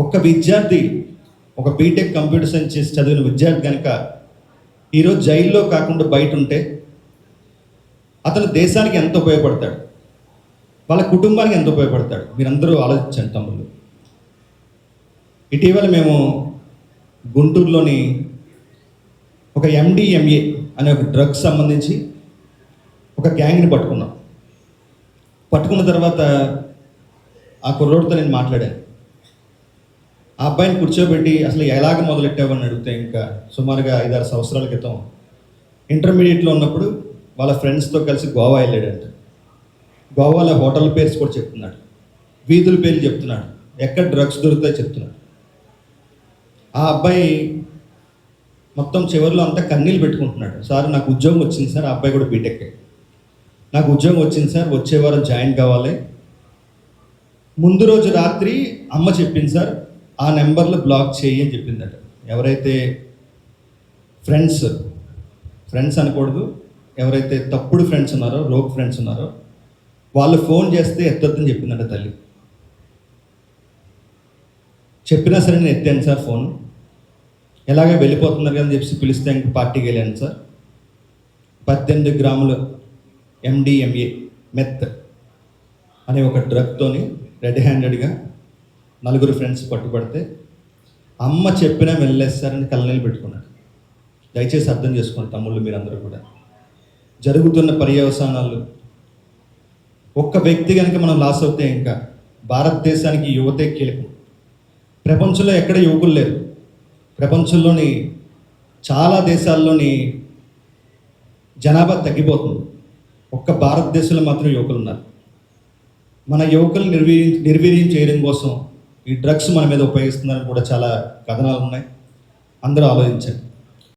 ఒక్క విద్యార్థి ఒక బీటెక్ కంప్యూటర్ సైన్స్ చేసి చదివిన విద్యార్థి కనుక ఈరోజు జైల్లో కాకుండా బయట ఉంటే అతను దేశానికి ఎంత ఉపయోగపడతాడు? వాళ్ళ కుటుంబానికి ఎంత ఉపయోగపడతాడు? మీరందరూ ఆలోచించండి తమ్ముళ్ళు. ఇటీవల మేము గుంటూరులోని ఒక ఎండిఎంఏ అనే ఒక డ్రగ్స్ సంబంధించి ఒక గ్యాంగ్ని పట్టుకున్నాం. పట్టుకున్న తర్వాత ఆ కుర్రోడితో నేను మాట్లాడాను. ఆ అబ్బాయిని కూర్చోబెట్టి అసలు ఎలాగ మొదలెట్టావని అడిగితే ఇంకా సుమారుగా ఐదారు సంవత్సరాల క్రితం ఇంటర్మీడియట్లో ఉన్నప్పుడు వాళ్ళ ఫ్రెండ్స్తో కలిసి గోవా వెళ్ళాడంట. గోవాలో హోటల్ పేర్స్ కూడా చెప్తున్నాడు. వీధుల పేర్లు చెప్తున్నాడు. ఎక్కడ డ్రగ్స్ దొరుకుతాయో చెప్తున్నాడు. ఆ అబ్బాయి మొత్తం చివరిలో అంతా కన్నీళ్ళు పెట్టుకుంటున్నాడు. సార్ నాకు ఉద్యోగం వచ్చింది సార్ ఆ అబ్బాయి కూడా బీటెక్ నాకు ఉద్యోగం వచ్చింది సార్ వచ్చే వారం జాయిన్ కావాలి. ముందు రోజు రాత్రి అమ్మ చెప్పింది సార్ ఆ నెంబర్లో బ్లాక్ చేయి అని చెప్పిందట. ఎవరైతే ఫ్రెండ్స్ ఫ్రెండ్స్ అనకూడదు ఎవరైతే తప్పుడు ఫ్రెండ్స్ ఉన్నారో రోగ్ ఫ్రెండ్స్ ఉన్నారో వాళ్ళు ఫోన్ చేస్తే ఎత్తొద్దని చెప్పిందట తల్లి. చెప్పినా సరే నేను ఎత్తాను సార్ ఫోన్. ఎలాగే వెళ్ళిపోతున్నారు కదా అని చెప్పి పిలిస్తే ఇంక పార్టీకి వెళ్ళాను సార్. పద్దెనిమిది గ్రాములు ఎండిఎంఏ మెత్ అనే ఒక డ్రగ్తోని రెడ్ హ్యాండెడ్గా నలుగురు ఫ్రెండ్స్ పట్టుబడితే అమ్మ చెప్పినా వెళ్ళేస్తారని కళ్ళనీళ్ళు పెట్టుకున్నాడు. దయచేసి అర్థం చేసుకోండి తమ్ముళ్ళు మీరందరూ కూడా. జరుగుతున్న పర్యవసానాలు ఒక్క వ్యక్తి కనుక మనం లాస్ అవుతే ఇంకా భారతదేశానికి యువతే కీలకం. ప్రపంచంలో ఎక్కడ యువకులు లేరు. ప్రపంచంలోని చాలా దేశాల్లోని జనాభా తగ్గిపోతుంది. ఒక్క భారతదేశంలో మాత్రం యువకులు ఉన్నారు. మన యువకులు నిర్వీ నిర్వీర్యం చేయడం కోసం ఈ డ్రగ్స్ మన మీద ఉపయోగిస్తున్నారని కూడా చాలా కథనాలు ఉన్నాయి అందరూ ఆలోచించండి.